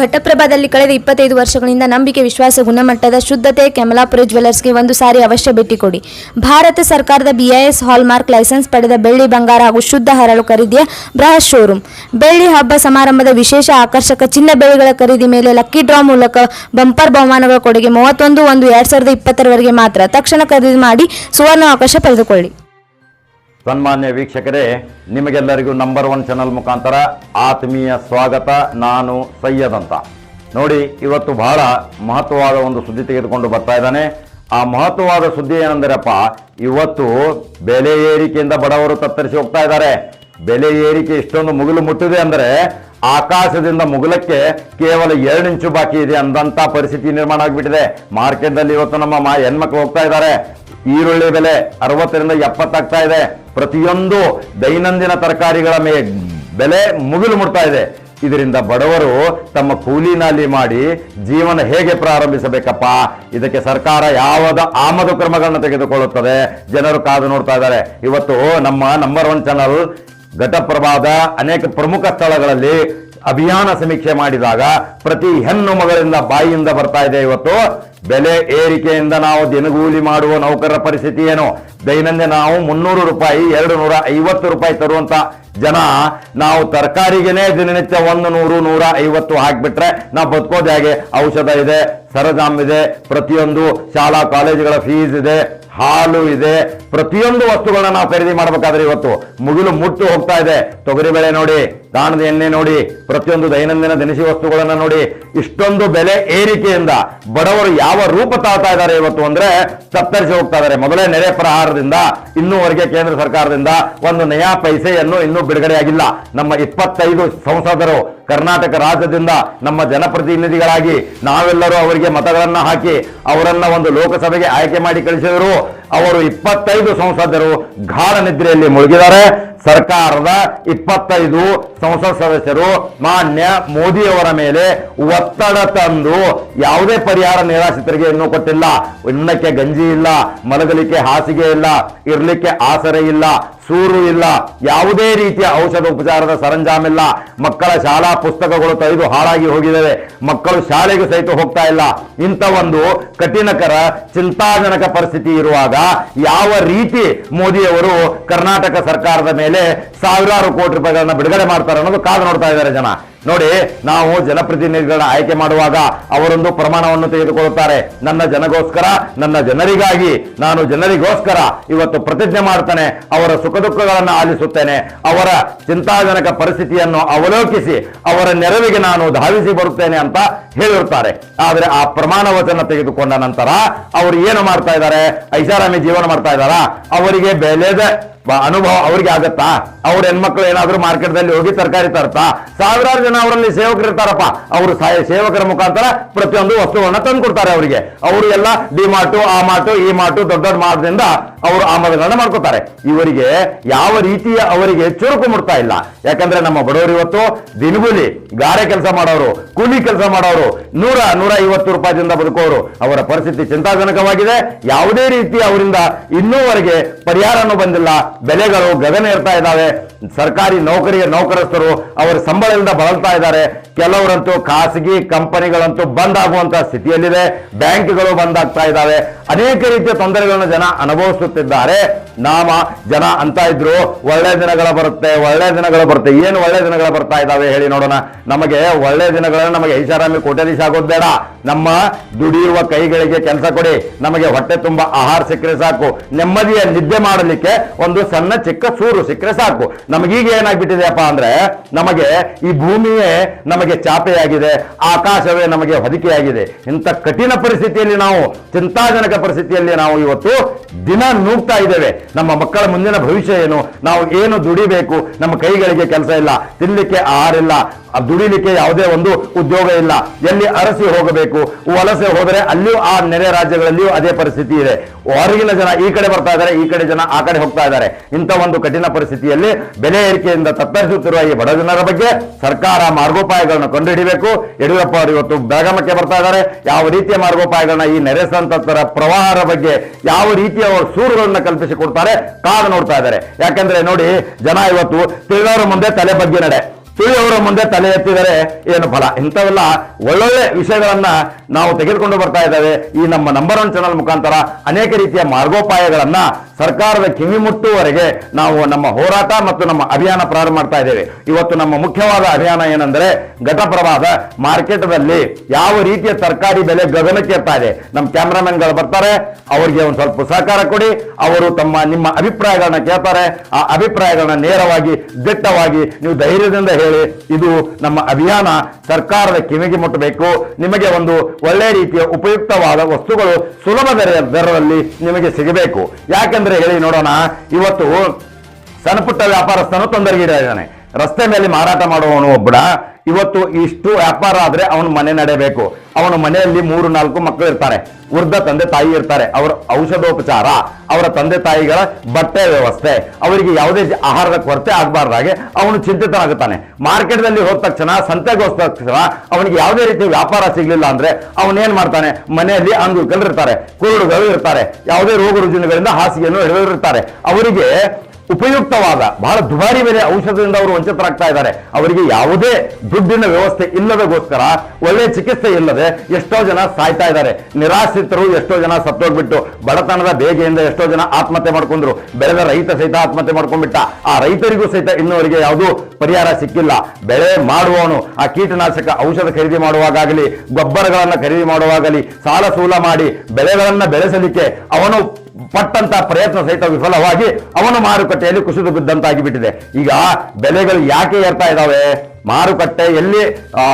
ಘಟಪ್ರಭಾದಲ್ಲಿ ಕಳೆದ ಇಪ್ಪತ್ತೈದು ವರ್ಷಗಳಿಂದ ನಂಬಿಕೆ, ವಿಶ್ವಾಸ, ಗುಣಮಟ್ಟದ ಶುದ್ಧತೆ, ಕೆಮಲಾಪುರ ಜ್ಯುವೆಲರ್ಸ್ಗೆ ಒಂದು ಸಾರಿ ಅವಶ್ಯ ಭೇಟಿ ಕೊಡಿ. ಭಾರತ ಸರ್ಕಾರದ ಬಿಐಎಸ್ ಹಾಲ್ಮಾರ್ಕ್ ಲೈಸೆನ್ಸ್ ಪಡೆದ ಬೆಳ್ಳಿ ಬಂಗಾರ ಹಾಗೂ ಶುದ್ಧ ಹರಳು ಖರೀದಿಯ ಬೃಹತ್ ಶೋರೂಮ್. ಬೆಳ್ಳಿ ಹಬ್ಬ ಸಮಾರಂಭದ ವಿಶೇಷ ಆಕರ್ಷಕ ಚಿನ್ನ ಬೆಳ್ಳಿಗಳ ಖರೀದಿ ಮೇಲೆ ಲಕ್ಕಿ ಡ್ರಾ ಮೂಲಕ ಬಂಪರ್ ಬಹುಮಾನಗಳ ಕೊಡುಗೆ ಮೂವತ್ತೊಂದು ಒಂದು ಎರಡ್ ಸಾವಿರದ ಇಪ್ಪತ್ತರವರೆಗೆ ಮಾತ್ರ. ತಕ್ಷಣ ಖರೀದಿ ಮಾಡಿ ಸುವರ್ಣ ಅವಕಾಶ ಪಡೆದುಕೊಳ್ಳಿ. ಸನ್ಮಾನ್ಯ ವೀಕ್ಷಕರೇ, ನಿಮಗೆಲ್ಲರಿಗೂ ನಂಬರ್ ಒನ್ ಚಾನಲ್ ಮುಖಾಂತರ ಆತ್ಮೀಯ ಸ್ವಾಗತ. ನಾನು ಸೈಯದ್ ಅಂತ. ನೋಡಿ, ಇವತ್ತು ಬಹಳ ಮಹತ್ವವಾದ ಒಂದು ಸುದ್ದಿ ತೆಗೆದುಕೊಂಡು ಬರ್ತಾ ಇದ್ದಾನೆ. ಆ ಮಹತ್ವವಾದ ಸುದ್ದಿ ಏನಂದ್ರಪ್ಪ, ಇವತ್ತು ಬೆಲೆ ಏರಿಕೆಯಿಂದ ಬಡವರು ತತ್ತರಿಸಿ ಹೋಗ್ತಾ ಇದ್ದಾರೆ. ಬೆಲೆ ಏರಿಕೆ ಇಷ್ಟೊಂದು ಮುಗಿಲು ಮುಟ್ಟಿದೆ ಅಂದರೆ ಆಕಾಶದಿಂದ ಮುಗುಲಕ್ಕೆ ಕೇವಲ ಎರಡು ಇಂಚು ಬಾಕಿ ಇದೆ ಅಂದಂತ ಪರಿಸ್ಥಿತಿ ನಿರ್ಮಾಣ ಆಗಿಬಿಟ್ಟಿದೆ. ಮಾರ್ಕೆಟ್ನಲ್ಲಿ ಇವತ್ತು ನಮ್ಮ ಮಾ ಹೆಣ್ಮಕ್ಳು ಹೋಗ್ತಾ ಇದ್ದಾರೆ. ಈರುಳ್ಳಿ ಬೆಲೆ ಅರವತ್ತರಿಂದ ಎಪ್ಪತ್ತಾಗ್ತಾ ಇದೆ. ಪ್ರತಿಯೊಂದು ದೈನಂದಿನ ತರಕಾರಿಗಳ ಮೇ, ಬೆಲೆ ಮುಗಿಲು ಮುಡ್ತಾ ಇದೆ. ಇದರಿಂದ ಬಡವರು ತಮ್ಮ ಕೂಲಿನಲ್ಲಿ ಮಾಡಿ ಜೀವನ ಹೇಗೆ ಪ್ರಾರಂಭಿಸಬೇಕಪ್ಪ? ಇದಕ್ಕೆ ಸರ್ಕಾರ ಯಾವದ ಆಮದು ಕ್ರಮಗಳನ್ನು ತೆಗೆದುಕೊಳ್ಳುತ್ತದೆ? ಜನರು ಕಾದು ನೋಡ್ತಾ ಇದ್ದಾರೆ. ಇವತ್ತು ನಮ್ಮ ನಂಬರ್ ಒನ್ ಚಾನಲ್ ಘಟಪ್ರಭಾದ ಅನೇಕ ಪ್ರಮುಖ ಸ್ಥಳಗಳಲ್ಲಿ ಅಭಿಯಾನ ಸಮೀಕ್ಷೆ ಮಾಡಿದಾಗ ಪ್ರತಿ ಹೆಣ್ಣು ಮಗಳಿಂದ ಬಾಯಿಯಿಂದ ಬರ್ತಾ ಇದೆ ಇವತ್ತು. ಬೆಲೆ ಏರಿಕೆಯಿಂದ ನಾವು ದಿನಗೂಲಿ ಮಾಡುವ ನೌಕರರ ಪರಿಸ್ಥಿತಿ ಏನು? ದೈನಂದಿನ ನಾವು ಮುನ್ನೂರು ರೂಪಾಯಿ ಎರಡು ನೂರ ಐವತ್ತು ರೂಪಾಯಿ ತರುವಂತ ಜನ ನಾವು ತರಕಾರಿಗೆನೆ ದಿನನಿತ್ಯ ಒಂದು ನೂರು, ನೂರ ಐವತ್ತು ಹಾಕ್ಬಿಟ್ರೆ ನಾವು ಬದುಕೋದು ಹೇಗೆ? ಔಷಧ ಇದೆ, ಸರಜಾಮ್ ಇದೆ, ಪ್ರತಿಯೊಂದು ಶಾಲಾ, ಕಾಲೇಜುಗಳ ಫೀಸ್ ಇದೆ, ಹಾಲು ಇದೆ, ಪ್ರತಿಯೊಂದು ವಸ್ತುಗಳನ್ನ ನಾವು ಖರೀದಿ ಮಾಡ್ಬೇಕಾದ್ರೆ ಇವತ್ತು ಮುಗಿಲು ಮುಟ್ಟು ಹೋಗ್ತಾ ಇದೆ. ತೊಗರಿಬೇಳೆ ನೋಡಿ ದಾಣದ ಎಣ್ಣೆ ನೋಡಿ, ಪ್ರತಿಯೊಂದು ದೈನಂದಿನ ದಿನಸಿ ವಸ್ತುಗಳನ್ನ ನೋಡಿ, ಇಷ್ಟೊಂದು ಬೆಲೆ ಏರಿಕೆಯಿಂದ ಬಡವರು ಯಾವ ರೂಪ ತಾಳ್ತಾ ಇದ್ದಾರೆ ಇವತ್ತು ಅಂದ್ರೆ ತತ್ತರಿಸಿ ಹೋಗ್ತಾ ಇದ್ದಾರೆ. ಮೊದಲೇ ನೆರೆ ಪ್ರಹಾರದಿಂದ, ಇನ್ನೂವರೆಗೆ ಕೇಂದ್ರ ಸರ್ಕಾರದಿಂದ ಒಂದು ನಯಾ ಪೈಸೆಯನ್ನು ಇನ್ನೂ ಬಿಡುಗಡೆಯಾಗಿಲ್ಲ. ನಮ್ಮ ಇಪ್ಪತ್ತೈದು ಸಂಸದರು ಕರ್ನಾಟಕ ರಾಜ್ಯದಿಂದ ನಮ್ಮ ಜನಪ್ರತಿನಿಧಿಗಳಾಗಿ ನಾವೆಲ್ಲರೂ ಅವರಿಗೆ ಮತಗಳನ್ನ ಹಾಕಿ, ಅವರನ್ನ ಒಂದು ಲೋಕಸಭೆಗೆ ಆಯ್ಕೆ ಮಾಡಿ ಕಳಿಸಿದರು. ಅವರು ಇಪ್ಪತ್ತೈದು ಸಂಸದರು ಗಾಢ ನಿದ್ರೆಯಲ್ಲಿ ಮುಳುಗಿದ್ದಾರೆ. ಸರ್ಕಾರದ ಇಪ್ಪತ್ತೈದು ಸಂಸತ್ ಸದಸ್ಯರು ಮಾನ್ಯ ಮೋದಿಯವರ ಮೇಲೆ ಒತ್ತಡ ತಂದು ಯಾವುದೇ ಪರಿಹಾರ ನಿರಾಶ್ರಿತರಿಗೆ ಇನ್ನೂ ಕೊಟ್ಟಿಲ್ಲ. ಉಣ್ಣಕ್ಕೆ ಗಂಜಿ ಇಲ್ಲ, ಮಲಗಲಿಕ್ಕೆ ಹಾಸಿಗೆ ಇಲ್ಲ, ಇರ್ಲಿಕ್ಕೆ ಆಸರೆ ಇಲ್ಲ ಸೂರು ಇಲ್ಲ. ಯಾವುದೇ ರೀತಿಯ ಔಷಧ ಉಪಚಾರದ ಸರಂಜಾಮಿಲ್ಲ. ಮಕ್ಕಳ ಶಾಲಾ ಪುಸ್ತಕಗಳು ತೆಗೆದು ಹಾಳಾಗಿ ಹೋಗಿದ್ದಾವೆ ಮಕ್ಕಳು ಶಾಲೆಗೆ ಸಹಿತ ಹೋಗ್ತಾ ಇಲ್ಲ. ಇಂಥ ಒಂದು ಕಠಿಣಕರ, ಚಿಂತಾಜನಕ ಪರಿಸ್ಥಿತಿ ಇರುವಾಗ ಯಾವ ರೀತಿ ಮೋದಿಯವರು ಕರ್ನಾಟಕ ಸರ್ಕಾರದ ಮೇಲೆ ಸಾವಿರಾರು ಕೋಟಿ ರೂಪಾಯಿಗಳನ್ನ ಬಿಡುಗಡೆ ಮಾಡ್ತಾರೆ ಅನ್ನೋದು ಕಾದು ನೋಡ್ತಾ ಇದ್ದಾರೆ ಜನ. ನೋಡಿ, ನಾವು ಜನಪ್ರತಿನಿಧಿಗಳನ್ನ ಆಯ್ಕೆ ಮಾಡುವಾಗ ಅವರೊಂದು ಪ್ರಮಾಣವನ್ನು ತೆಗೆದುಕೊಳ್ಳುತ್ತಾರೆ. ನನ್ನ ಜನಗೋಸ್ಕರ, ನನ್ನ ಜನರಿಗಾಗಿ ನಾನು ಜನರಿಗೋಸ್ಕರ ಇವತ್ತು ಪ್ರತಿಜ್ಞೆ ಮಾಡ್ತಾನೆ, ಅವರ ಸುಖ ದುಃಖಗಳನ್ನು ಆಲಿಸುತ್ತೇನೆ, ಅವರ ಚಿಂತಾಜನಕ ಪರಿಸ್ಥಿತಿಯನ್ನು ಅವಲೋಕಿಸಿ, ಅವರ ನೆರವಿಗೆ ನಾನು ಧಾವಿಸಿ ಬರುತ್ತೇನೆ ಅಂತ ಹೇಳಿರುತ್ತಾರೆ. ಆದರೆ ಆ ಪ್ರಮಾಣ ವಚನ ತೆಗೆದುಕೊಂಡ ನಂತರ ಅವರು ಏನು ಮಾಡ್ತಾ ಇದ್ದಾರೆ? ಐಷಾರಾಮಿ ಜೀವನ ಮಾಡ್ತಾ ಇದ್ದಾರಾ? ಅವರಿಗೆ ಬೆಲೆದ ಅನುಭವ ಅವ್ರಿಗೆ ಆಗತ್ತಾ? ಅವ್ರ ಹೆಣ್ಮಕ್ಳು ಏನಾದ್ರೂ ಮಾರ್ಕೆಟ್ದಲ್ಲಿ ಹೋಗಿ ತರಕಾರಿ ತರ್ತಾ? ಸಾವಿರಾರು ಜನ ಅವರಲ್ಲಿ ಸೇವಕರು ಇರ್ತಾರಪ್ಪ. ಅವರು ಸೇವಕರ ಮುಖಾಂತರ ಪ್ರತಿಯೊಂದು ವಸ್ತುಗಳನ್ನ ತಂದು ಕೊಡ್ತಾರೆ ಅವರಿಗೆ. ಅವರು ಎಲ್ಲ ಡಿ ಮಾರ್ಟು, ಆ ಮಾರ್ಟು, ಈ ಮಾರ್ಟು ದೊಡ್ಡ ದೊಡ್ಡ ಮಾರ್ಟದಿಂದ ಅವರು ಆಮದುಗಳನ್ನ ಮಾಡ್ಕೋತಾರೆ. ಇವರಿಗೆ ಯಾವ ರೀತಿಯ ಅವರಿಗೆ ಚುರುಕು ಮುಡ್ತಾ ಇಲ್ಲ. ಯಾಕಂದ್ರೆ ನಮ್ಮ ಬಡವರು ಇವತ್ತು ದಿನಗೂಲಿ ಗಾರೆ ಕೆಲಸ ಮಾಡೋರು, ಕೂಲಿ ಕೆಲಸ ಮಾಡೋರು, ನೂರ ನೂರ ಐವತ್ತು ರೂಪಾಯಿದಿಂದ ಬದುಕೋರು ಅವರ ಪರಿಸ್ಥಿತಿ ಚಿಂತಾಜನಕವಾಗಿದೆ. ಯಾವುದೇ ರೀತಿ ಅವರಿಂದ ಇನ್ನೂವರೆಗೆ ಪರಿಹಾರನೂ ಬಂದಿಲ್ಲ. ಬೆಲೆಗಳು ಗಗನ ಇರ್ತಾ ಇದ್ದಾವೆ. ಸರ್ಕಾರಿ ನೌಕರಿಯ ನೌಕರಸ್ಥರು ಅವರ ಸಂಬಳದಿಂದ ಬಳಲ್ತಾ ಇದ್ದಾರೆ. ಕೆಲವರಂತೂ ಖಾಸಗಿ ಕಂಪನಿಗಳಂತೂ ಬಂದ್ ಆಗುವಂತಹ ಸ್ಥಿತಿಯಲ್ಲಿದೆ. ಬ್ಯಾಂಕ್ಗಳು ಬಂದ್ ಆಗ್ತಾ ಇದ್ದಾವೆ. ಅನೇಕ ರೀತಿಯ ತೊಂದರೆಗಳನ್ನು ಜನ ಅನುಭವಿಸುತ್ತಿದ್ದಾರೆ ನಾಮ, ಜನ ಅಂತ ಇದ್ರು ಒಳ್ಳೆ ದಿನಗಳ ಬರುತ್ತೆ, ಒಳ್ಳೆ ದಿನಗಳು ಬರುತ್ತೆ. ಏನು ಒಳ್ಳೆ ದಿನಗಳು ಬರ್ತಾ ಇದ್ದಾವೆ ಹೇಳಿ ನೋಡೋಣ. ನಮಗೆ ಒಳ್ಳೆ ದಿನಗಳನ್ನು ನಮಗೆ ಐಷಾರಾಮಿ ಕೋಟ್ಯಾಧೀಶ ಆಗೋದು ಬೇಡ. ನಮ್ಮ ದುಡಿಯುವ ಕೈಗಳಿಗೆ ಕೆಲಸ ಕೊಡಿ. ನಮಗೆ ಹೊಟ್ಟೆ ತುಂಬಾ ಆಹಾರ ಸಿಕ್ಕರೆ ಸಾಕು. ನೆಮ್ಮದಿಯ ನಿದ್ದೆ ಮಾಡಲಿಕ್ಕೆ ಒಂದು ಸಣ್ಣ ಚಿಕ್ಕ ಸೂರು ಸಿಕ್ಕರೆ ಸಾಕು. ನಮಗೀಗ ಏನಾಗ್ಬಿಟ್ಟಿದೆಯಪ್ಪ ಅಂದ್ರೆ, ನಮಗೆ ಈ ಭೂಮಿಯೇ ನಮಗೆ ಚಾಪೆಯಾಗಿದೆ. ಆಕಾಶವೇ ನಮಗೆ ಹೊದಿಕೆಯಾಗಿದೆ. ಇಂಥ ಕಠಿಣ ಪರಿಸ್ಥಿತಿಯಲ್ಲಿ ನಾವು, ಚಿಂತಾಜನಕ ಪರಿಸ್ಥಿತಿಯಲ್ಲಿ ನಾವು ಇವತ್ತು ದಿನ ನೂಗ್ತಾ ಇದ್ದೇವೆ. ನಮ್ಮ ಮಕ್ಕಳ ಮುಂದಿನ ಭವಿಷ್ಯ ಏನು? ನಾವು ಏನು ದುಡಿಬೇಕು? ನಮ್ಮ ಕೈಗಳಿಗೆ ಕೆಲಸ ಇಲ್ಲ. ತಿನ್ನಲಿಕ್ಕೆ ಆಹಾರ ಇಲ್ಲ. ದುಡಿಲಿಕ್ಕೆ ಯಾವುದೇ ಒಂದು ಉದ್ಯೋಗ ಇಲ್ಲ. ಎಲ್ಲಿ ಅರಸಿ ಹೋಗಬೇಕು? ವಲಸೆ ಹೋದರೆ ಅಲ್ಲಿಯೂ ಆ ನೆರೆ ರಾಜ್ಯಗಳಲ್ಲಿಯೂ ಅದೇ ಪರಿಸ್ಥಿತಿ ಇದೆ. ಹೊರಗಿನ ಜನ ಈ ಕಡೆ ಬರ್ತಾ ಇದ್ದಾರೆ, ಈ ಕಡೆ ಜನ ಆ ಕಡೆ ಹೋಗ್ತಾ ಇದ್ದಾರೆ. ಇಂಥ ಒಂದು ಕಠಿಣ ಪರಿಸ್ಥಿತಿಯಲ್ಲಿ ಬೆಲೆ ಏರಿಕೆಯಿಂದ ತತ್ತರಿಸುತ್ತಿರುವ ಈ ಬಡ ಜನರ ಬಗ್ಗೆ ಸರ್ಕಾರ ಮಾರ್ಗೋಪಾಯಗಳನ್ನು ಕಂಡುಹಿಡಿಬೇಕು. ಯಡಿಯೂರಪ್ಪ ಅವರು ಇವತ್ತು ಬೆಳಗಾಮಕ್ಕೆ ಬರ್ತಾ ಇದ್ದಾರೆ. ಯಾವ ರೀತಿಯ ಮಾರ್ಗೋಪಾಯಗಳನ್ನ ಈ ನೆರೆ ಸಂತತರ ಪ್ರವಾಹದ ಬಗ್ಗೆ ಯಾವ ರೀತಿಯ ಅವರು ಸೂರುಗಳನ್ನ ಕಲ್ಪಿಸಿಕೊಡ್ತಾರೆ ಕಾದು ನೋಡ್ತಾ ಇದ್ದಾರೆ. ಯಾಕಂದ್ರೆ ನೋಡಿ, ಜನ ಇವತ್ತು ತಿಳಿದವರ ಮುಂದೆ ತಲೆ ಬಗ್ಗೆ ನಡೆ. ತುಳಿಯವರ ಮುಂದೆ ತಲೆ ಎತ್ತಿದರೆ ಏನು ಫಲ? ಇಂಥವೆಲ್ಲ ಒಳ್ಳೊಳ್ಳೆ ವಿಷಯಗಳನ್ನ ನಾವು ತೆಗೆದುಕೊಂಡು ಬರ್ತಾ ಇದ್ದೇವೆ. ಈ ನಮ್ಮ ನಂಬರ್ ಒನ್ ಚಾನಲ್ ಮುಖಾಂತರ ಅನೇಕ ರೀತಿಯ ಮಾರ್ಗೋಪಾಯಗಳನ್ನ ಸರ್ಕಾರದ ಕಿವಿ ಮುಟ್ಟುವವರೆಗೆ ನಾವು ನಮ್ಮ ಹೋರಾಟ ಮತ್ತು ನಮ್ಮ ಅಭಿಯಾನ ಪ್ರಾರಂಭ ಮಾಡ್ತಾ ಇದ್ದೇವೆ. ಇವತ್ತು ನಮ್ಮ ಮುಖ್ಯವಾದ ಅಭಿಯಾನ ಏನಂದ್ರೆ ಘಟಪ್ರವಾದ ಮಾರ್ಕೆಟ್ನಲ್ಲಿ ಯಾವ ರೀತಿಯ ತರಕಾರಿ ಬೆಲೆ ಗಗನಕ್ಕೆ ಇರ್ತಾ ಇದೆ. ನಮ್ಮ ಕ್ಯಾಮ್ರಾಮನ್ಗಳು ಬರ್ತಾರೆ. ಅವರಿಗೆ ಒಂದು ಸ್ವಲ್ಪ ಸಹಕಾರ ಕೊಡಿ. ಅವರು ತಮ್ಮ, ನಿಮ್ಮ ಅಭಿಪ್ರಾಯಗಳನ್ನ ಕೇಳ್ತಾರೆ. ಆ ಅಭಿಪ್ರಾಯಗಳನ್ನ ನೇರವಾಗಿ, ದಿಟ್ಟವಾಗಿ ನೀವು ಧೈರ್ಯದಿಂದ ಹೇಳಿ, ಇದು ನಮ್ಮ ಅಭಿಯಾನ. ಸರ್ಕಾರದ ಕಿವಿಗೆ ಮುಟ್ಟಬೇಕು. ನಿಮಗೆ ಒಂದು ಒಳ್ಳೆ ರೀತಿಯ ಉಪಯುಕ್ತವಾದ ವಸ್ತುಗಳು ಸುಲಭ ದರ ದರದಲ್ಲಿ ನಿಮಗೆ ಸಿಗಬೇಕು. ಯಾಕೆಂದ್ರೆ ಹೇಳಿ ನೋಡೋಣ. ಇವತ್ತು ಸಣ್ಣ ಪುಟ್ಟ ವ್ಯಾಪಾರಸ್ಥನು ತೊಂದರೆಗೀಡಾಗಿದ್ದಾನೆ. ರಸ್ತೆ ಮೇಲೆ ಮಾರಾಟ ಮಾಡುವವನು ಒಬ್ಬಡ. ಇವತ್ತು ಇಷ್ಟು ವ್ಯಾಪಾರ ಆದ್ರೆ ಅವನ ಮನೆ ನಡೆಯಬೇಕು ಅವನ ಮನೆಯಲ್ಲಿ ಮೂರು, ನಾಲ್ಕು ಮಕ್ಕಳು ಇರ್ತಾರೆ. ವೃದ್ಧ ತಂದೆ ತಾಯಿ ಇರ್ತಾರೆ. ಅವರ ಔಷಧೋಪಚಾರ, ಅವರ ತಂದೆ ತಾಯಿಗಳ ಬಟ್ಟೆ ವ್ಯವಸ್ಥೆ, ಅವರಿಗೆ ಯಾವುದೇ ಆಹಾರದ ಕೊರತೆ ಆಗಬಾರ್ದಾಗೆ ಅವನು ಚಿಂತಿತನಾಗುತ್ತಾನೆ. ಮಾರ್ಕೆಟ್ದಲ್ಲಿ ಹೋದ ತಕ್ಷಣ ಸಂತೆಗೆ ಹೋದ ತಕ್ಷಣ ಅವನಿಗೆ ಯಾವುದೇ ರೀತಿ ವ್ಯಾಪಾರ ಸಿಗಲಿಲ್ಲ ಅಂದ್ರೆ ಅವನೇನು ಮಾಡ್ತಾನೆ? ಮನೆಯಲ್ಲಿ ಅಂಗವಿಕಲರು ಇರ್ತಾರೆ, ಕುರುಡುಗಳು ಇರ್ತಾರೆ, ಯಾವುದೇ ರೋಗ ರುಜಿನಗಳಿಂದ ಹಾಸಿಗೆಯನ್ನು ಹಿಡಿದಿರ್ತಾರೆ ಅವರಿಗೆ ಉಪಯುಕ್ತವಾದ, ಬಹಳ ದುಬಾರಿ ಬೆಲೆ ಔಷಧದಿಂದ ಅವರು ವಂಚಿತರಾಗ್ತಾ ಇದ್ದಾರೆ. ಅವರಿಗೆ ಯಾವುದೇ ದುಡ್ಡಿನ ವ್ಯವಸ್ಥೆ ಇಲ್ಲದಗೋಸ್ಕರ, ಒಳ್ಳೆ ಚಿಕಿತ್ಸೆ ಇಲ್ಲದೆ ಎಷ್ಟೋ ಜನ ಸಾಯ್ತಾ ಇದ್ದಾರೆ. ನಿರಾಶ್ರಿತರು ಎಷ್ಟೋ ಜನ ಸತ್ತೋಗ್ಬಿಟ್ಟು, ಬಡತನದ ಬೇಗೆಯಿಂದ ಎಷ್ಟೋ ಜನ ಆತ್ಮಹತ್ಯೆ ಮಾಡ್ಕೊಂಡ್ರು. ಬೆಳೆದ ರೈತ ಸಹಿತ ಆತ್ಮಹತ್ಯೆ ಮಾಡ್ಕೊಂಡ್ಬಿಟ್ಟ. ಆ ರೈತರಿಗೂ ಸಹಿತ ಇನ್ನುವರೆಗೆ ಯಾವುದೂ ಪರಿಹಾರ ಸಿಕ್ಕಿಲ್ಲ. ಬೆಳೆ ಮಾಡುವವನು ಆ ಕೀಟನಾಶಕ ಔಷಧ ಖರೀದಿ ಮಾಡುವಾಗಲಿ ಗೊಬ್ಬರಗಳನ್ನು ಖರೀದಿ ಮಾಡುವಾಗಲಿ, ಸಾಲ ಸೂಲ ಮಾಡಿ, ಬೆಳೆಗಳನ್ನು ಬೆಳೆಸಲಿಕ್ಕೆ ಅವನು ಪಟ್ಟಂತ ಪ್ರಯತ್ನ ಸಹಿತ ವಿಫಲವಾಗಿ ಅವನು ಮಾರುಕಟ್ಟೆಯಲ್ಲಿ ಕುಸಿದು ಬಿದ್ದಂತಾಗಿ ಬಿಟ್ಟಿದೆ ಈಗ ಬೆಲೆಗಳು ಯಾಕೆ ಏರ್ತಾ ಇದ್ದಾವೆ ಮಾರುಕಟ್ಟೆ ಎಲ್ಲಿ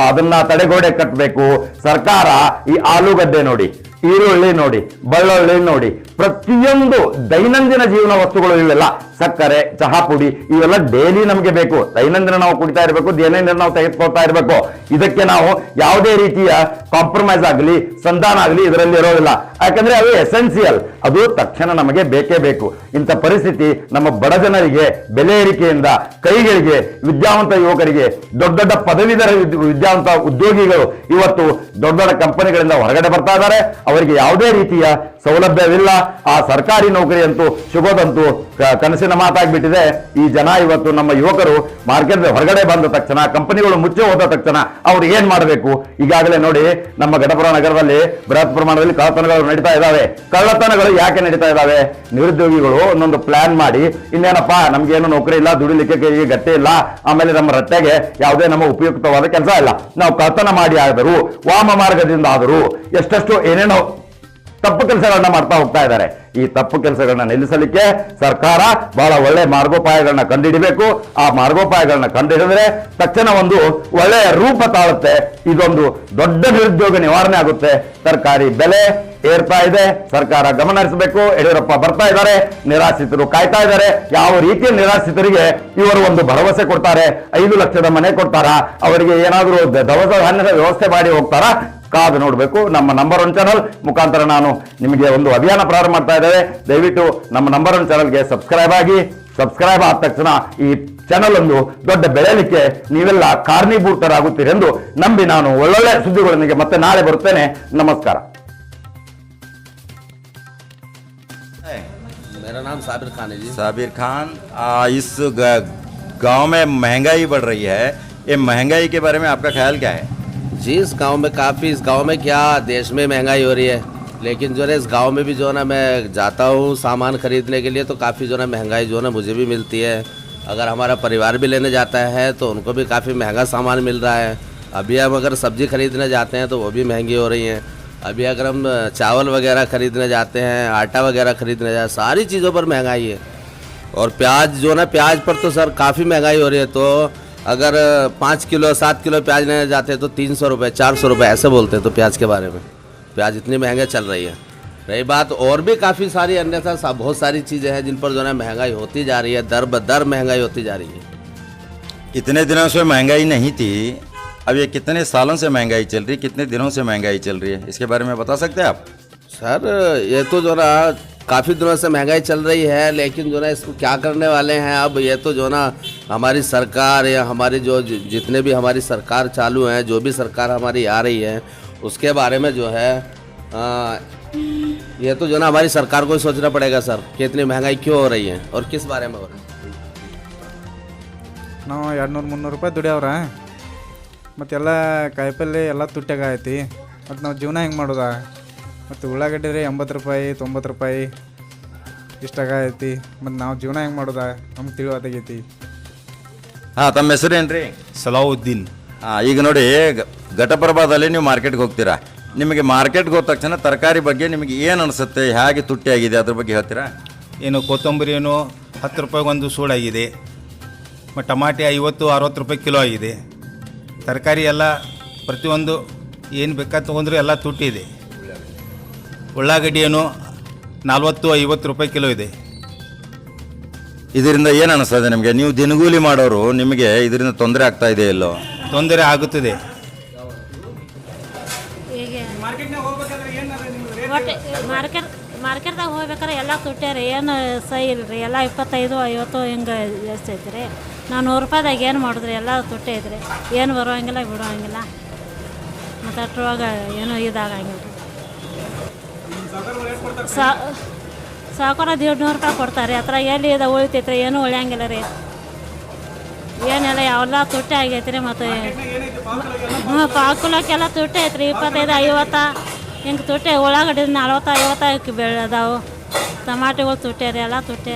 ಅದನ್ನ ತಡೆಗೋಡೆ ಕಟ್ಟಬೇಕು ಸರ್ಕಾರ ಈ ಆಲೂಗಡ್ಡೆ ನೋಡಿ, ಈರುಳ್ಳಿ ನೋಡಿ, ಬೆಳ್ಳುಳ್ಳಿ ನೋಡಿ, ಪ್ರತಿಯೊಂದು ದೈನಂದಿನ ಜೀವನ ವಸ್ತುಗಳು ಇವೆಲ್ಲ ಸಕ್ಕರೆ, ಚಹಾ ಪುಡಿ, ಇವೆಲ್ಲ ಡೈಲಿ ನಮಗೆ ಬೇಕು. ದೈನಂದಿನ ನಾವು ಕುಡಿತಾ ಇರಬೇಕು, ದೈನಂದಿನ ನಾವು ತೆಗೆದುಕೊಳ್ತಾ ಇರಬೇಕು. ಇದಕ್ಕೆ ನಾವು ಯಾವುದೇ ರೀತಿಯ ಕಾಂಪ್ರಮೈಸ್ ಆಗಲಿ, ಸಂಧಾನ ಆಗಲಿ ಇದರಲ್ಲಿ ಇರೋದಿಲ್ಲ. ಯಾಕಂದ್ರೆ ಅದು ಎಸೆನ್ಸಿಯಲ್ ಅದು ತಕ್ಷಣ ನಮಗೆ ಬೇಕೇ ಬೇಕು. ಇಂಥ ಪರಿಸ್ಥಿತಿ ನಮ್ಮ ಬಡ ಜನರಿಗೆ, ಬೆಲೆ ಏರಿಕೆಯಿಂದ ಕೈಗಳಿಗೆ, ವಿದ್ಯಾವಂತ ಯುವಕರಿಗೆ, ದೊಡ್ಡ ದೊಡ್ಡ ಪದವೀಧರ ವಿದ್- ವಿದ್ಯಾವಂತ ಉದ್ಯೋಗಿಗಳು ಇವತ್ತು ದೊಡ್ಡ ದೊಡ್ಡ ಕಂಪನಿಗಳಿಂದ ಹೊರಗಡೆ ಬರ್ತಾ ಇದ್ದಾರೆ. ಅವರಿಗೆ ಯಾವುದೇ ರೀತಿಯ ಸೌಲಭ್ಯವಿಲ್ಲ. ಆ ಸರ್ಕಾರಿ ನೌಕರಿ ಅಂತೂ ಕ- ಕನಸಿನ ಮಾತಾಗ್ಬಿಟ್ಟಿದೆ. ಈ ಜನ ಇವತ್ತು ನಮ್ಮ ಯುವಕರು ಮಾರ್ಕೆಟ್ ಹೊರಗಡೆ ಬಂದ ತಕ್ಷಣ, ಕಂಪನಿಗಳು ಮುಚ್ಚಿ ಹೋದ ತಕ್ಷಣ ಅವ್ರು ಏನ್ ಮಾಡಬೇಕು? ಈಗಾಗಲೇ ನೋಡಿ, ನಮ್ಮ ಘಟಪುರ ನಗರದಲ್ಲಿ ಬೃಹತ್ ಪ್ರಮಾಣದಲ್ಲಿ ಕಳ್ಳತನಗಳು ನಡೀತಾ ಇದ್ದಾವೆ. ಕಳ್ಳತನಗಳು ಯಾಕೆ ನಡೀತಾ ಇದ್ದಾವೆ? ನಿರುದ್ಯೋಗಿಗಳು ಒಂದೊಂದು ಪ್ಲಾನ್ ಮಾಡಿ, ಇನ್ನೇನಪ್ಪ, ನಮ್ಗೇನು ನೌಕರಿ ಇಲ್ಲ, ದುಡಿಲಿಕ್ಕೆ ಗಟ್ಟೆ ಇಲ್ಲ, ಆಮೇಲೆ ನಮ್ಮ ರಟ್ಟೆಗೆ ಯಾವುದೇ ನಮ್ಮ ಉಪಯುಕ್ತವಾದ ಕೆಲಸ ಇಲ್ಲ. ನಾವು ಕಳ್ಳತನ ಮಾಡಿ ಆದರೂ, ವಾಮ ಮಾರ್ಗದಿಂದ ಆದರೂ ಎಷ್ಟೆಷ್ಟು ಏನೇನೋ ತಪ್ಪು ಕೆಲಸಗಳನ್ನ ಮಾಡ್ತಾ ಹೋಗ್ತಾ ಇದ್ದಾರೆ. ಈ ತಪ್ಪು ಕೆಲಸಗಳನ್ನ ನಿಲ್ಲಿಸಲಿಕ್ಕೆ ಸರ್ಕಾರ ಬಹಳ ಒಳ್ಳೆ ಮಾರ್ಗೋಪಾಯಗಳನ್ನ ಕಂಡುಹಿಡಿಬೇಕು. ಆ ಮಾರ್ಗೋಪಾಯಗಳನ್ನ ಕಂಡುಹಿಡಿದ್ರೆ ತಕ್ಷಣ ಒಂದು ಒಳ್ಳೆಯ ರೂಪ ತಾಳುತ್ತೆ. ಇದೊಂದು ದೊಡ್ಡ ನಿರುದ್ಯೋಗ ನಿವಾರಣೆ ಆಗುತ್ತೆ. ತರಕಾರಿ ಬೆಲೆ ಏರ್ತಾ ಇದೆ. ಸರ್ಕಾರ ಗಮನ ಹರಿಸಬೇಕು. ಯಡಿಯೂರಪ್ಪ ಬರ್ತಾ ಇದ್ದಾರೆ. ನಿರಾಶ್ರಿತರು ಕಾಯ್ತಾ ಇದ್ದಾರೆ. ಯಾವ ರೀತಿಯ ನಿರಾಶ್ರಿತರಿಗೆ ಇವರು ಒಂದು ಭರವಸೆ ಕೊಡ್ತಾರೆ? ಐದು ಲಕ್ಷದ ಮನೆ ಕೊಡ್ತಾರಾ? ಅವರಿಗೆ ಏನಾದರೂ ದವಸ ಧಾನ್ಯದ ವ್ಯವಸ್ಥೆ ಮಾಡಿ ಹೋಗ್ತಾರಾ? ಕಾದು ನೋಡಬೇಕು ನಮ್ಮ ನಂಬರ್ ಒನ್ ಚಾನಲ್ ಮುಖಾಂತರ ನಾನು ನಿಮಗೆ ಒಂದು ಅಭಿಯಾನ ಪ್ರಾರಂಭ ಮಾಡ್ತಾ ಇದ್ದೇವೆ ದಯವಿಟ್ಟು ನಮ್ಮ ನಂಬರ್ ಒನ್ ಚಾನಲ್ಗೆ ಸಬ್ಸ್ಕ್ರೈಬ್ ಆಗಿ ಸಬ್ಸ್ಕ್ರೈಬ್ ಆದ ತಕ್ಷಣ ಈ ಚಾನಲ್ ಒಂದು ದೊಡ್ಡ ಬೆಳೆಯಲಿಕ್ಕೆ ನೀವೆಲ್ಲ ಕಾರಣೀಭೂತರಾಗುತ್ತೀರೆಂದು ನಂಬಿ ನಾನು ಒಳ್ಳೊಳ್ಳೆ ಸುದ್ದಿಗಳೊಂದಿಗೆ ಮತ್ತೆ ನಾಳೆ ಬರುತ್ತೇನೆ ನಮಸ್ಕಾರ मेरा नाम साबिर खान है जी साबिर खान आ, इस ग- गांव में महंगाई बढ़ रही है ये महंगाई के बारे में आपका ख्याल क्या है जी, इस गाँव में काफ़ी, इस गाँव में क्या, देश में महँगाई हो रही है। लेकिन जो है, इस गाँव में भी जो है ना, मैं जाता हूँ सामान खरीदने के लिए तो काफ़ी जो है ना, महँगाई जो है ना, मुझे भी मिलती है। अगर हमारा परिवार भी लेने जाता है तो उनको भी काफ़ी महँगा सामान मिल रहा है। अभी हम अगर सब्ज़ी खरीदने जाते हैं तो वो भी महँगी हो रही हैं। अभी अगर हम चावल वगैरह खरीदने जाते हैं, आटा वगैरह खरीदने जाते सारी चीज़ों पर महँगाई है। और प्याज जो ना, प्याज पर तो सर काफ़ी महँगाई हो रही है तो अगर पाँच किलो सात किलो प्याज लेने जाते हैं तो तीन सौ रुपये चार सौ रुपये ऐसे बोलते हैं तो प्याज के बारे में। प्याज इतनी महँगे चल रही है। रही बात और भी काफ़ी सारी अन्यथा सा- बहुत सारी चीज़ें हैं जिन पर जो है महँगाई होती जा रही है दर ब दर महँगाई होती जा रही है। इतने दिनों से महँगाई नहीं थी अब ये कितने सालों से महँगाई चल रही है कितने दिनों से महँगाई चल रही है इसके बारे में बता सकते हैं आप? सर ये तो जो ना काफ़ी दिनों से महंगाई चल रही है लेकिन जो ना इसको क्या करने वाले हैं अब ये तो जो ना हमारी सरकार या हमारी जो जि- जितने भी हमारी सरकार चालू हैं जो भी सरकार हमारी आ रही है उसके बारे में जो है आ, ये तो जो ना हमारी सरकार को ही सोचना पड़ेगा सर कि इतनी महंगाई क्यों हो रही है और किस बारे में हो रही है ನಾವು ಎರಡು ನೂರು ಮುನ್ನೂರು ರೂಪಾಯಿ ದುಡಿಯವ್ರ ಮತ್ತೆಲ್ಲ ಕಾಯಿಪಲ್ಲೆ ಎಲ್ಲ ತುಟ್ಟಾಗ ಐತಿ ಮತ್ತು ನಾವು ಜೀವನ ಹೆಂಗೆ ಮಾಡೋದ ಮತ್ತು ಉಳ್ಳಾಗಡ್ಡೆ ರೀ ಎಂಬತ್ತು ರೂಪಾಯಿ ತೊಂಬತ್ತು ರೂಪಾಯಿ ಇಷ್ಟಾಗ ಐತಿ ಮತ್ತು ನಾವು ಜೀವನ ಹೆಂಗೆ ಮಾಡೋದ ನಮ್ಗೆ ತಿಳಿಯೋದಾಗೈತಿ ಹಾಂ ತಮ್ಮ ಹೆಸರೇನ್ರಿ ಸಲಾವುದ್ದೀನ್. ಹಾಂ ಈಗ ನೋಡಿ ಗ- ಘಟಪ್ರಭಾದಲ್ಲಿ ನೀವು ಮಾರ್ಕೆಟ್ಗೆ ಹೋಗ್ತೀರಾ? ನಿಮಗೆ ಮಾರ್ಕೆಟ್ಗೆ ಹೋದ ತಕ್ಷಣ ತರಕಾರಿ ಬಗ್ಗೆ ನಿಮಗೆ ಏನು ಅನಿಸುತ್ತೆ? ಹೇಗೆ ತುಟ್ಟಿ ಆಗಿದೆ ಅದ್ರ ಬಗ್ಗೆ ಹೇಳ್ತೀರಾ? ಏನು ಕೊತ್ತಂಬರಿ ಏನು ಹತ್ತು ರೂಪಾಯಿಗೆ ಒಂದು ಸೂಡಾಗಿದೆ. ಮತ್ತು ಟಮಾಟೆ ಐವತ್ತು ಅರವತ್ತು ರೂಪಾಯಿ ಕಿಲೋ ಆಗಿದೆ. ತರಕಾರಿ ಎಲ್ಲ ಪ್ರತಿಯೊಂದು ಏನು ಬೇಕಾದ ತೊಗೊಂಡ್ರೆ ಎಲ್ಲ ತುಟ್ಟಿದೆ. ಉಳ್ಳಾಗಡ್ಡಿ ಏನು ನಲ್ವತ್ತು ಐವತ್ತು ರೂಪಾಯಿ ಕಿಲೋ ಇದೆ. ಇದರಿಂದ ಏನು ಅನಿಸ್ತದೆ ನಿಮಗೆ? ನೀವು ದಿನಗೂಲಿ ಮಾಡೋರು ನಿಮಗೆ ಇದರಿಂದ ತೊಂದರೆ ಆಗ್ತಾ ಇದೆ ಇಲ್ಲೋ ತೊಂದರೆ ಆಗುತ್ತದೆ. ಒಟ್ಟು ಮಾರ್ಕೆಟ್ ಮಾರ್ಕೆಟ್ದಾಗ ಹೋಗ್ಬೇಕಾರೆ ಎಲ್ಲ ತುಟ್ಟ್ಯಾರಿ ಏನು ಸೈ ಇಲ್ರಿ ಎಲ್ಲ ಇಪ್ಪತ್ತೈದು ಐವತ್ತು ಹಿಂಗೆ ಜಾಸ್ತಿ ಐತ್ರಿ ನಾವು ನೂರು ರೂಪಾಯಿದಾಗ ಏನು ಮಾಡಿದ್ರಿ ಎಲ್ಲ ತುಟ್ಟಿ ಐತ್ರಿ ಏನು ಬರೋಂಗಿಲ್ಲ ಬಿಡೋಂಗಿಲ್ಲ. ಮತ್ತು ಅಷ್ಟ್ರೊಳಗೆ ಏನೂ ಇದಾಗಂಗಿಲ್ಲ ಸಾ ನೂರು ರೂಪಾಯಿ ಕೊಡ್ತಾರೆ. ಹತ್ರ ಎಲ್ಲಿ ಇದು ಉಳಿತೈತ್ರಿ ಏನೂ ಉಳಿಯಂಗಿಲ್ಲ ರೀ. ಏನೆಲ್ಲ ಯಾವೆಲ್ಲ ತುಟ್ಟಿ ಆಗೈತೆ ರೀ ಮತ್ತು. ಹ್ಞೂ ಪಾಕುಲಕ್ಕೆಲ್ಲ ತುಟ್ಟಿ ಐತ್ರಿ ಇಪ್ಪತ್ತೈದು, ಐವತ್ತ. ಹಿಂಗೆ ತುಟ್ಟಿ ಉಳ್ಳಾಗಡ್ಡಿ ನಲ್ವತ್ತು ಐವತ್ತು ಬೆಳೆದಾವು. ಟಮಾಟಿಗಳು ತುಟ್ಟಿ ರೀ, ಎಲ್ಲ ತುಟ್ಟಿ.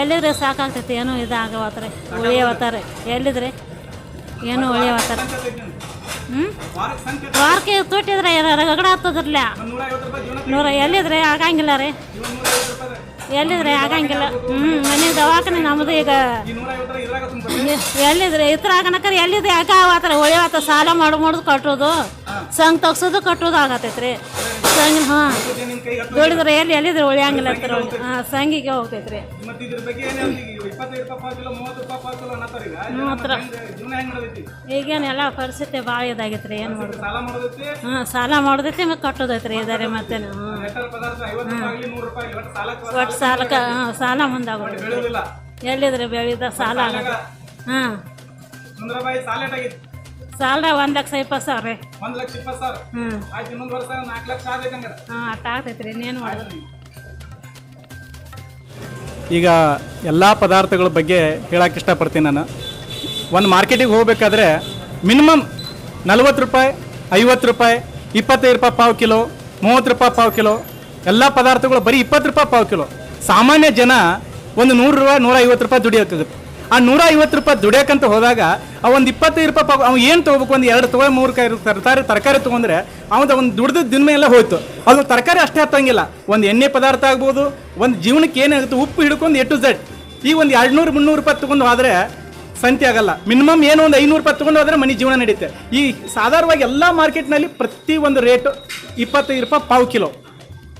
ಎಲ್ಲಿದ್ರೆ ಸಾಕಾಗ್ತೈತಿ, ಏನೂ ಇದಾಗವತ್ತ ರೀ ಉಳಿಯವತ್ತಾರೆ ಎಲ್ಲಿದ್ರಿ ಏನೂ ಉಳಿಯವತ್ತಾರೆ ಹ್ಞೂ ವಾರಕ್ಕೆ ತುಟ್ಟಿದ್ರೆ ರಗಡ ಹತ್ತದ್ರಲ್ಲ ನೂರ ಎಲ್ಲಿದ್ರೆ ಆಗಂಗಿಲ್ಲ ರೀ. ಎಲ್ಲಿದ್ರೆ ಆಗಂಗಿಲ್ಲ. ಹ್ಞೂ ಮನೆ ದವಾಖಾನೆ ನಮ್ಮದು ಈಗ. ಎಲ್ಲಿದ್ರೆ ಇತರ ಆಗನಕರ ಎಲ್ಲಿದ್ರಿ ಯಾಕೆ ಆವತ್ತರ ಆತ ಸಾಲ ಮಾಡು ಮಾಡುದು ಕಟ್ಟೋದು ಸಂಘ ತಗ್ಸೋದು ಕಟ್ಟೋದು ಆಗತೈತ್ರಿ. ಸಂಘ ಹಾಂ. ದುಡಿದ್ರೆ ಎಲ್ಲಿ ಎಲ್ಲಿದ್ರೆ ಉಳಿಯಂಗಿಲ್ಲ ಇರ್ತಾರ ಹಾಂ ಸಂಘಿಗೆ ಹೋಗ್ತೈತ್ರಿ. ಮಾತ್ರ ಈಗೇನೆಲ್ಲ ಪರಿಸ್ಥಿತಿ ಭಾಳ ಇದಾಗೈತ್ರಿ ಏನು ಮಾಡೋದು? ಹಾಂ ಸಾಲ ಮಾಡೋದೈತಿ ಮತ್ತೆ ಕಟ್ಟೋದೈತ್ರಿ ಇದಾರೆ ಮತ್ತೆ ಒಟ್ಟು ಸಾಲಕ್ಕೆ ಹಾಂ ಸಾಲ ಮುಂದಾಗೋದು. ಎಲ್ಲಿದ್ರೆ ಬೆಳೆದ ಸಾಲ ಆಗತ್ತೆ ಹಾಂ. ಸಾಲ ಒಂದ್ ಲಕ್ಷ ಇಪ್ಪತ್ತು ಸಾವಿರ ರೀ. ಒಂದು ಲಕ್ಷ ಇಪ್ಪತ್ತು ಸಾವಿರ? ಆಯ್ತು ಇನ್ನೊಂದು ವರ್ಷ ನಾಲ್ಕು ಲಕ್ಷ ಆಗ್ಬೇಕಂಗಾರೆ ಹಾಂ ಅಟ್ಟ ಆಗ್ತೈತ್ರಿ ಇನ್ನೇನು ಮಾಡೋದು? ಈಗ ಎಲ್ಲ ಪದಾರ್ಥಗಳ ಬಗ್ಗೆ ಹೇಳಕ್ಕೆ ಇಷ್ಟಪಡ್ತೀನಿ ನಾನು. ಒಂದು ಮಾರ್ಕೆಟಿಗೆ ಹೋಗ್ಬೇಕಾದ್ರೆ ಮಿನಿಮಮ್ ನಲ್ವತ್ತು ರೂಪಾಯಿ ಐವತ್ತು ರೂಪಾಯಿ ಇಪ್ಪತ್ತೈದು ರೂಪಾಯಿ ಪಾವು ಕಿಲೋ ಮೂವತ್ತು ರೂಪಾಯಿ ಪಾವು ಕಿಲೋ ಎಲ್ಲ ಪದಾರ್ಥಗಳು ಬರೀ ಇಪ್ಪತ್ತು ರೂಪಾಯಿ ಪಾವು ಕಿಲೋ. ಸಾಮಾನ್ಯ ಜನ ಒಂದು ನೂರು ರೂಪಾಯಿ ನೂರ ಐವತ್ತು ರೂಪಾಯಿ ದುಡಿಯೋಕ್ಕಾಗುತ್ತೆ. ಆ ನೂರ ಐವತ್ತು ರೂಪಾಯಿ ದುಡಿಯೋಕ್ಕಂತ ಹೋದಾಗ ಆ ಒಂದು ಇಪ್ಪತ್ತೈದು ರೂಪಾಯಿ ಅವ್ನು ಏನು ತೊಗೋಬೇಕು? ಒಂದು ಎರಡು ತೊಗೊ, ಮೂರು ಕಾಯಿ ತರಕಾರಿ ತರಕಾರಿ ತೊಗೊಂಡ್ರೆ ಅವ್ನು ಒಂದು ದುಡ್ದು ದಿನ ಎಲ್ಲ ಹೋಯ್ತು. ಅದು ತರಕಾರಿ ಅಷ್ಟೇ ಹತ್ತಂಗಿಲ್ಲ. ಒಂದು ಎಣ್ಣೆ ಪದಾರ್ಥ ಆಗ್ಬೋದು, ಒಂದು ಜೀವನಕ್ಕೆ ಏನಾಗುತ್ತೆ ಉಪ್ಪು ಹಿಡ್ಕೊಂಡು ಎ ಟು ಝೆಡ್. ಈ ಒಂದು ಎರಡು ನೂರು ಮುನ್ನೂರು ರೂಪಾಯಿ ತೊಗೊಂಡು ಹೋದರೆ ಸಂತೆ ಆಗಲ್ಲ. ಮಿನಿಮಮ್ ಏನೋ ಒಂದು ಐನೂರು ರೂಪಾಯಿ ತೊಗೊಂಡು ಹೋದ್ರೆ ಮನೆ ಜೀವನ ನಡೆಯುತ್ತೆ ಈ ಸಾಧಾರಣವಾಗಿ ಎಲ್ಲ ಮಾರ್ಕೆಟ್ನಲ್ಲಿ ಪ್ರತಿ ಒಂದು ರೇಟು ಇಪ್ಪತ್ತೈದು ರೂಪಾಯಿ ಪಾವು ಕಿಲೋ.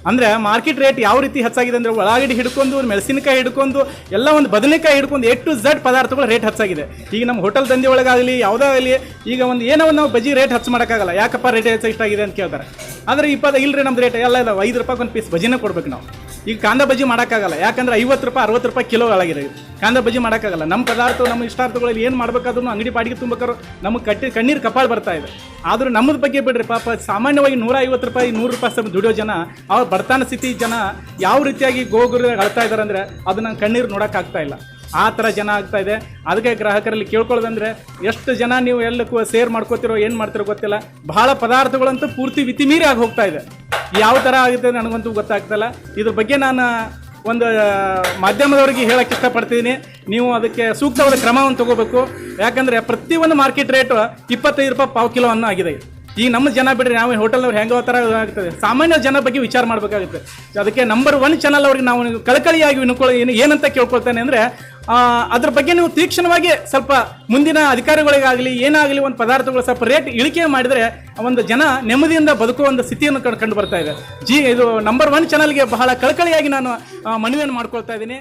ಅಂದರೆ ಮಾರ್ಕೆಟ್ ರೇಟ್ ಯಾವ ರೀತಿ ಹೆಚ್ಚಾಗಿದೆ ಅಂದ್ರೆ ಒಳಗಡೆ ಹಿಡ್ಕೊಂಡು, ಮೆಣಸಿನಕಾಯಿ ಹಿಡ್ಕೊಂಡು, ಎಲ್ಲ ಒಂದು ಬದನೆಕಾಯಿ ಹಿಡ್ಕೊಂಡು ಎ ಟು ಝಡ್ ಪದಾರ್ಥಗಳು ರೇಟ್ ಹೆಚ್ಚಾಗಿದೆ. ಈಗ ನಮ್ಮ ಹೋಟೆಲ್ ದಂಧೆ ಒಳಗಾಗಲಿ, ಯಾವುದೇ ಆಗಲಿ, ಈಗ ಒಂದು ಏನೋ ನಾವು ಬಜ್ಜಿ ರೇಟ್ ಹೆಚ್ಚು ಮಾಡೋಕ್ಕಾಗಲ್ಲ. ಯಾಕಪ್ಪ ರೇಟ್ ಹೆಚ್ಚು ಇಷ್ಟಾಗಿದೆ ಅಂತ ಕೇಳ್ತಾರೆ. ಆದರೆ ಇಪ್ಪತ್ತು ಇಲ್ಲರಿ ನಮ್ದು ರೇಟ್, ಎಲ್ಲ ಇಲ್ಲ ಐದು ರೂಪಾಯಿ ಒಂದು ಪೀಸ್ ಬಜಿನೇ ಕೊಡ್ಬೇಕು ನಾವು. ಈಗ ಕಾಂದ ಬಜ್ಜಿ ಮಾಡೋಕ್ಕಾಗಲ್ಲ. ಯಾಕಂದ್ರೆ ಐವತ್ತು ರೂಪಾಯಿ, ಅರವತ್ತು ರೂಪಾಯಿ ಕಿಲೋ ಒಳಗಿದೆ ಕಾಂದ ಬಜ್ಜಿ ಮಾಡೋಕ್ಕಾಗಲ್ಲ. ನಮ್ಮ ಪದಾರ್ಥ ನಮ್ಮ ಇಷ್ಟಾರ್ಥಗಳಲ್ಲಿ ಏನು ಮಾಡಬೇಕಾದ್ರೂ ಅಂಗಡಿ ಬಾಡಿಗೆ ತುಂಬಬೇಕಾದ್ರು ನಮಗೆ ಕಟ್ಟಿ, ಕಣ್ಣೀರು ಕಪಾಳ ಬರ್ತಾ ಇದೆ. ಆದರೂ ನಮ್ಮದ ಬಗ್ಗೆ ಬಿಡ್ರಿ ಪಾಪ, ಸಾಮಾನ್ಯವಾಗಿ ನೂರ ಐವತ್ತು ರೂಪಾಯಿ, ನೂರು ರೂಪಾಯಿ ಸಮ ದುಡಿಯೋ ಜನ, ಅವ್ರ ಬಡತನ ಸ್ಥಿತಿ ಜನ ಯಾವ ರೀತಿಯಾಗಿ ಗೋಗುರು ಅಳ್ತಾ ಇದ್ದಾರೆ ಅಂದರೆ ಅದು ನಂಗೆ ಕಣ್ಣೀರು ನೋಡೋಕ್ಕಾಗ್ತಾ ಇಲ್ಲ. ಆ ಥರ ಜನ ಆಗ್ತಾ ಇದೆ. ಅದಕ್ಕೆ ಗ್ರಾಹಕರಲ್ಲಿ ಕೇಳ್ಕೊಳ್ಳೋದಂದ್ರೆ, ಎಷ್ಟು ಜನ ನೀವು ಎಲ್ಲ ಸೇರ್ ಮಾಡ್ಕೋತಿರೋ, ಏನು ಮಾಡ್ತಿರೋ ಗೊತ್ತಿಲ್ಲ. ಬಹಳ ಪದಾರ್ಥಗಳಂತೂ ಪೂರ್ತಿ ಮಿತಿಮೀರಿ ಆಗಿ ಹೋಗ್ತಾ ಇದೆ. ಯಾವ ಥರ ಆಗುತ್ತೆ ನನಗಂತೂ ಗೊತ್ತಾಗ್ತಲ್ಲ. ಇದ್ರ ಬಗ್ಗೆ ನಾನು ಒಂದು ಮಾಧ್ಯಮದವರಿಗೆ ಹೇಳಕ್ಕೆ ಇಷ್ಟಪಡ್ತಿದ್ದೀನಿ ನೀವು ಅದಕ್ಕೆ ಸೂಕ್ತವಾದ ಕ್ರಮವನ್ನು ತಗೋಬೇಕು. ಯಾಕಂದರೆ ಪ್ರತಿಯೊಂದು ಮಾರ್ಕೆಟ್ ರೇಟು ಇಪ್ಪತ್ತೈದು ರೂಪಾಯಿ ಪಾವು ಕಿಲೋ ಅನ್ನೋ ಆಗಿದೆ. ಈಗ ನಮ್ಮ ಜನ ಬಿಡ್ರಿ, ನಾವು ಹೋಟೆಲ್ನವ್ರು ಹೆಂಗೋ ಥರ ಆಗ್ತದೆ. ಸಾಮಾನ್ಯ ಜನ ಬಗ್ಗೆ ವಿಚಾರ ಮಾಡಬೇಕಾಗುತ್ತೆ. ಅದಕ್ಕೆ ನಂಬರ್ ಒನ್ ಚಾನಲ್ ಅವ್ರಿಗೆ ನಾವು ಕಳಕಳಿಯಾಗಿ ವಿನ್ಕೊಳ್ಳಿ ಏನು ಏನಂತ ಕೇಳ್ಕೊಳ್ತಾನೆ ಅಂದರೆ ಅದ್ರ ಬಗ್ಗೆ ನೀವು ತೀಕ್ಷ್ಣವಾಗಿ ಸ್ವಲ್ಪ ಮುಂದಿನ ಅಧಿಕಾರಿಗಳಿಗಾಗಲಿ, ಏನಾಗಲಿ ಒಂದು ಪದಾರ್ಥಗಳು ಸ್ವಲ್ಪ ರೇಟ್ ಇಳಿಕೆ ಮಾಡಿದರೆ ಒಂದು ಜನ ನೆಮ್ಮದಿಯಿಂದ ಬದುಕುವ ಒಂದು ಸ್ಥಿತಿಯನ್ನು ಕಂಡು ಬರ್ತಾ ಇದೆ. ಜಿ, ಇದು ನಂಬರ್ ಒನ್ ಚಾನಲ್ಗೆ ಬಹಳ ಕಳಕಳಿಯಾಗಿ ನಾನು ಮನವಿಯನ್ನು ಮಾಡ್ಕೊಳ್ತಾ ಇದ್ದೀನಿ.